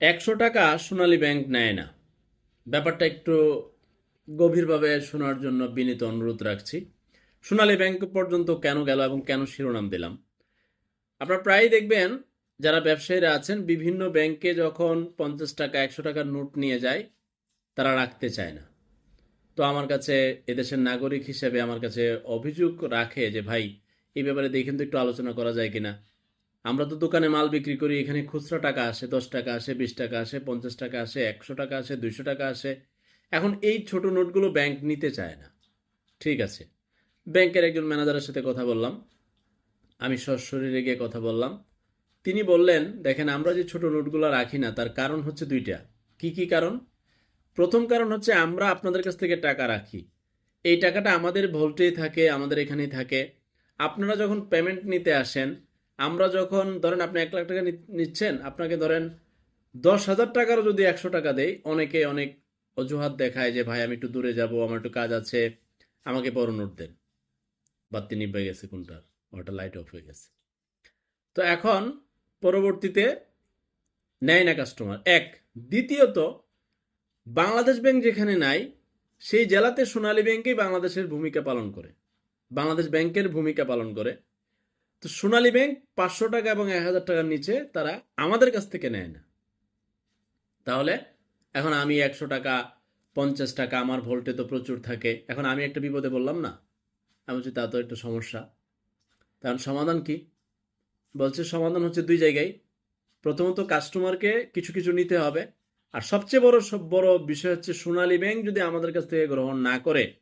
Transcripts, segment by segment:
একশো টাকা সোনালী ব্যাংক নেয় না। ব্যাপারটা একটু গভীরভাবে শোনার জন্য বিনীত অনুরোধ রাখছি। সোনালী ব্যাংক পর্যন্ত কেন গেল এবং কেন শিরোনাম দিলাম? আপনারা প্রায়ই দেখবেন যারা ব্যবসায়ীরা আছেন, বিভিন্ন ব্যাংকে যখন পঞ্চাশ টাকা, একশো টাকার নোট নিয়ে যায়, তারা রাখতে চায় না। তো আমার কাছে এদেশের নাগরিক হিসেবে আমার কাছে অভিযোগ রাখে যে, ভাই, এই ব্যাপারে দেখেন তো একটু আলোচনা করা যায় কিনা? আমরা তো দোকানে মাল বিক্রি করি, এখানে খুচরা টাকা আসে, দশ টাকা আসে, বিশ টাকা আসে, পঞ্চাশ টাকা আসে, একশো টাকা আসে, দুইশো টাকা আসে। এখন এই ছোট নোটগুলো ব্যাংক নিতে চায় না। ঠিক আছে। ব্যাংকের একজন ম্যানেজারের সাথে কথা বললাম। আমি সশরীরে গিয়ে কথা বললাম। তিনি বললেন, দেখেন, আমরা যে ছোট নোটগুলো রাখি না, তার কারণ হচ্ছে দুইটা। কি কি কারণ? প্রথম কারণ হচ্ছে আমরা আপনাদের কাছ থেকে টাকা রাখি। এই টাকাটা আমাদের ভোল্টেই থাকে, আমাদের এখানেই থাকে। আপনারা যখন পেমেন্ট নিতে আসেন আমরা যখন, ধরেন আপনি এক লাখ টাকা নিচ্ছেন, আপনাকে ধরেন দশ হাজার টাকারও যদি একশো টাকা দেয় অনেকে অনেক অজুহাত দেখায় যে, ভাই, আমি একটু দূরে যাব, আমার একটু কাজ আছে, আমাকে বড় নোট দেন। বাতি নিভে গেছে কোনটার? ওটা লাইট অফ হয়ে গেছে। তো এখন পরবর্তীতে নেয় না কাস্টমার এক। দ্বিতীয়ত, বাংলাদেশ ব্যাংক যেখানে নাই, সেই জেলাতে সোনালী ব্যাংকেই বাংলাদেশের ভূমিকা পালন করে। বাংলাদেশ ব্যাংকের ভূমিকা পালন করে। তো সোনালী ব্যাংক পাঁচশো টাকা এবং এক হাজার টাকার নিচে তারা আমাদের কাছ থেকে নেয় না। তাহলে এখন আমি একশো টাকা, পঞ্চাশ টাকা, আমার ভোল্টে তো প্রচুর থাকে। এখন আমি একটা বিপদে বললাম না? আমি বলছি, তা তো একটু সমস্যা। কারণ সমাধান কি? বলছে, সমাধান হচ্ছে দুই জায়গায়। প্রথমত কাস্টমারকে কিছু কিছু নিতে হবে। আর সবচেয়ে বড় সব বড় বিষয় হচ্ছে, সোনালী ব্যাংক যদি আমাদের কাছ থেকে গ্রহণ না করে,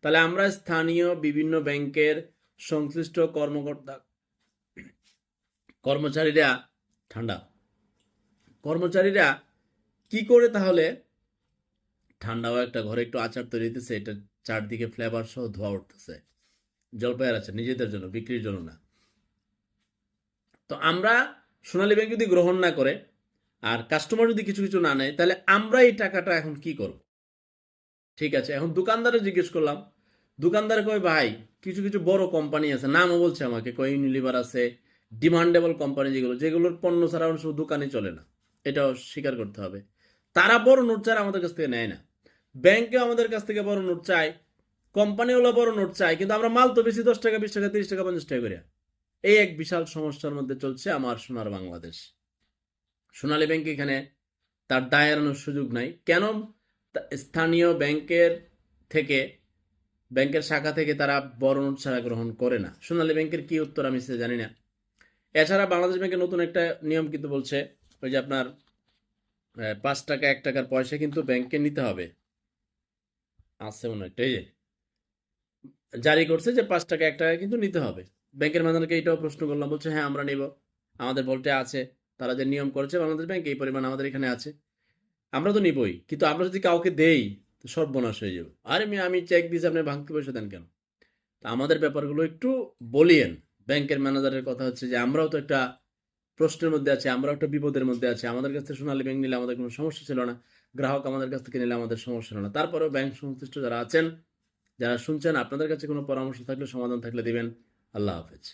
তাহলে আমরা স্থানীয় বিভিন্ন ব্যাংকের সংশ্লিষ্ট কর্মকর্তা কর্মচারীরা ঠান্ডা। কর্মচারীরা কি করে তাহলে? ঠান্ডাও একটা ঘরে একটু আচার তৈরি হইতেছে এটা চারদিকে ফ্লেভার সহ ধোয়া উঠতেছে। জলপাইয়ের আছে, নিজেদের জন্য, বিক্রির জন্য না। তো আমরা সোনালী ব্যাংক যদি গ্রহণ না করে, আর কাস্টমার যদি কিছু কিছু না নেয়, তাহলে আমরা এই টাকাটা এখন কি করব? ঠিক আছে, এখন দোকানদারে জিজ্ঞেস করলাম। দোকানদার কয়, ভাই, কিছু কিছু বড় কোম্পানি আছে, নামও বলছে আমাকে, কয় ইউনিলিভার আছে ডিমান্ডেবল কোম্পানি যেগুলো, যেগুলোর পণ্য ছাড়া শুধু দোকানে চলে না। এটাও স্বীকার করতে হবে। তারা বড় নোট চায় আমাদের কাছ থেকে নেয় না। ব্যাংকে আমাদের কাছ থেকে বড় নোট চায় কোম্পানিওয়ালা বড় নোট চায়, কিন্তু আমরা মাল তো বেশি দশ টাকা, বিশ টাকা, তিরিশ টাকা, পঞ্চাশ টাকা করে এই এক বিশাল সমস্যার মধ্যে চলছে আমার সোনার বাংলাদেশ। সোনালী ব্যাংক এখানে তার দায় এড়ানোর সুযোগ নাই। কেন? স্থানীয় ব্যাংকের থেকে, ব্যাংকের শাখা থেকে তারা বড় নোট ছাড়া গ্রহণ করে না। সোনালী ব্যাংকের কি উত্তর আমি সে জানি না। এছাড়া বাংলাদেশ ব্যাংকের নতুন একটা নিয়ম কিন্তু বলছে, ওই যে আপনার পাঁচ টাকা, এক টাকার পয়সা কিন্তু ব্যাংকে নিতে হবে। আছে মনে হয় যে, জারি করছে যে পাঁচ টাকা, এক টাকা কিন্তু নিতে হবে। ব্যাংকের ম্যানেজারকে এটাও প্রশ্ন করলাম, বলছে হ্যাঁ আমরা নিব। আমাদের ভোল্টে আছে, তারা যে নিয়ম করেছে, বাংলাদেশ ব্যাংক এই পরিমাণ আমাদের এখানে আছে। আমরা তো নিবই, কিন্তু আমরা যদি কাউকে দেই, তো সর্বনাশ হয়ে যাবে। আরে আমি চেক দিয়েছি, আপনি ভাঙতে পয়সা দেন কেন? তা আমাদের ব্যাপারগুলো একটু বলিয়েন। ব্যাংকের ম্যানেজারের কথা হচ্ছে যে, আমরাও তো একটা প্রশ্নের মধ্যে আছি, আমরাও একটা বিপদের মধ্যে আছি। আমাদের কাছ থেকে সোনালী ব্যাংক নিলে আমাদের কোনো সমস্যা ছিল না। গ্রাহক আমাদের কাছ থেকে নিলে আমাদের সমস্যা ছিল না। তারপরেও ব্যাংক সংশ্লিষ্ট যারা আছেন, যারা শুনছেন, আপনাদের কাছে কোনো পরামর্শ থাকলে, সমাধান থাকলে দিবেন। আল্লাহ হাফেজ।